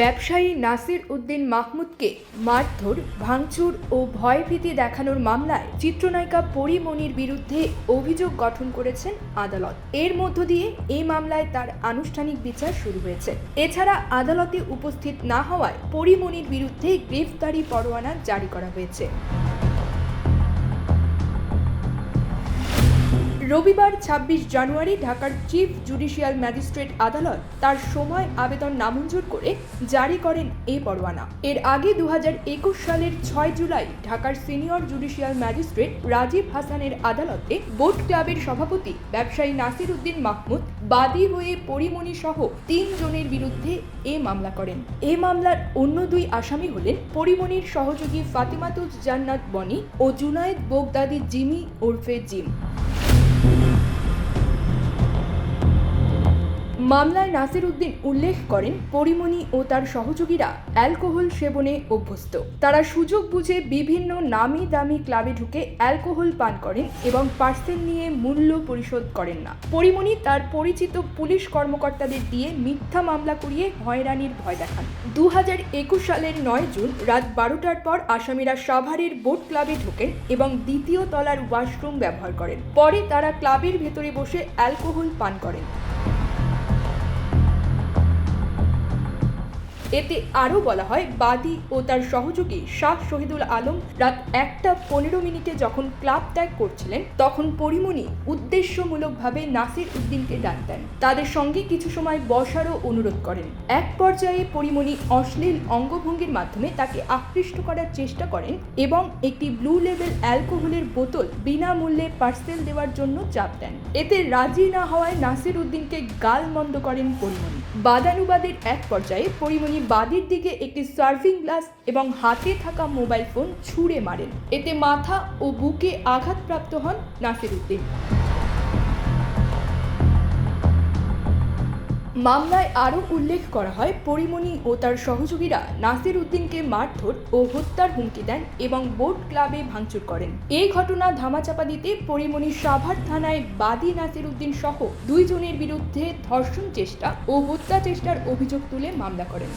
ব্যবসায়ী নাসির উদ্দিন মাহমুদকে মারধর, ভাঙচুর ও ভয়ভীতি দেখানোর মামলায় চিত্রনায়িকা পরিমণির বিরুদ্ধে অভিযোগ গঠন করেছেন আদালত। এর মধ্য দিয়ে এই মামলায় তার আনুষ্ঠানিক বিচার শুরু হয়েছে। এছাড়া আদালতে উপস্থিত না হওয়ায় পরিমণির বিরুদ্ধে গ্রেফতারি পরোয়ানা জারি করা হয়েছে। রবিবার ছাব্বিশ জানুয়ারি ঢাকার চিফ জুডিশিয়াল ম্যাজিস্ট্রেট আদালত তার সময় আবেদন নামঞ্জুর করে জারি করেন এই পরোয়ানা। এর আগে দু হাজার একুশ সালের ছয় জুলাই ঢাকার সিনিয়র জুডিশিয়াল ম্যাজিস্ট্রেট রাজীব হাসানের আদালতে বোট ক্লাবের সভাপতি ব্যবসায়ী নাসির উদ্দিন মাহমুদ বাদী হয়ে পরিমণি সহ তিন জনের বিরুদ্ধে এ মামলা করেন। এ মামলার অন্য দুই আসামি হলেন পরিমণির সহযোগী ফাতিমাতুজ জান্নাত বনি ও জুনায়েদ বোগদাদি জিমি ওরফে জিম। মামলায় নাসির উদ্দিন উল্লেখ করেন, পরিমণি ও তার সহযোগীরা অ্যালকোহল সেবনে অভ্যস্ত। তারা সুযোগ বুঝে বিভিন্ন নামি দামি ক্লাবে ঢুকে অ্যালকোহল পান করেন এবং পার্সেল নিয়ে মূল্য পরিশোধ করেন না। পরিমণি তার পরিচিত পুলিশ কর্মকর্তাদের দিয়ে মিথ্যা মামলা করিয়ে হয়রানির ভয় দেখান। দু হাজার একুশ সালের নয় জুন রাত বারোটার পর আসামিরা সাভারের বোট ক্লাবে ঢোকেন এবং দ্বিতীয় তলার ওয়াশরুম ব্যবহার করেন। পরে তারা ক্লাবের ভেতরে বসে অ্যালকোহল পান করেন। এতে আরও বলা হয়, বাদী ও তার সহযোগী শাহ শহীদুল আলম রাত একটা পনেরো মিনিটে যখন ক্লাব ত্যাগ করছিলেন, তখন পরিমণি উদ্দেশ্যমূলকভাবে নাসির উদ্দিনকে ডাক দেন। তাদের সঙ্গে কিছু সময় বসারও অনুরোধ করেন। এক পর্যায়ে পরিমণি অশ্লীল অঙ্গভঙ্গির মাধ্যমে তাকে আকৃষ্ট করার চেষ্টা করেন এবং একটি ব্লু লেভেল অ্যালকোহলের বোতল বিনামূল্যে পার্সেল দেওয়ার জন্য চাপ দেন। এতে রাজি না হওয়ায় নাসির উদ্দিনকে গাল মন্দ করেন পরিমণি। বাদানুবাদের এক পর্যায়ে পরিমণি বাদির দিকে একটি সার্ভিং গ্লাস এবং হাতে থাকা মোবাইল ফোন ছুঁড়ে মারেন। এতে মাথা ও বুকে আঘাতপ্রাপ্ত হন নাসির মামলায় আরও উল্লেখ করা হয়, পরিমণি ও তার সহযোগীরা নাসির উদ্দিনকে মারধর ও হত্যার হুমকি দেন এবং বোট ক্লাবে ভাঙচুর করেন। এই ঘটনা ধামাচাপা দিতে পরিমণি সাভার থানায় বাদী নাসির উদ্দিন সহ দুইজনের বিরুদ্ধে ধর্ষণ চেষ্টা ও হত্যা চেষ্টার অভিযোগ তুলে মামলা করেন।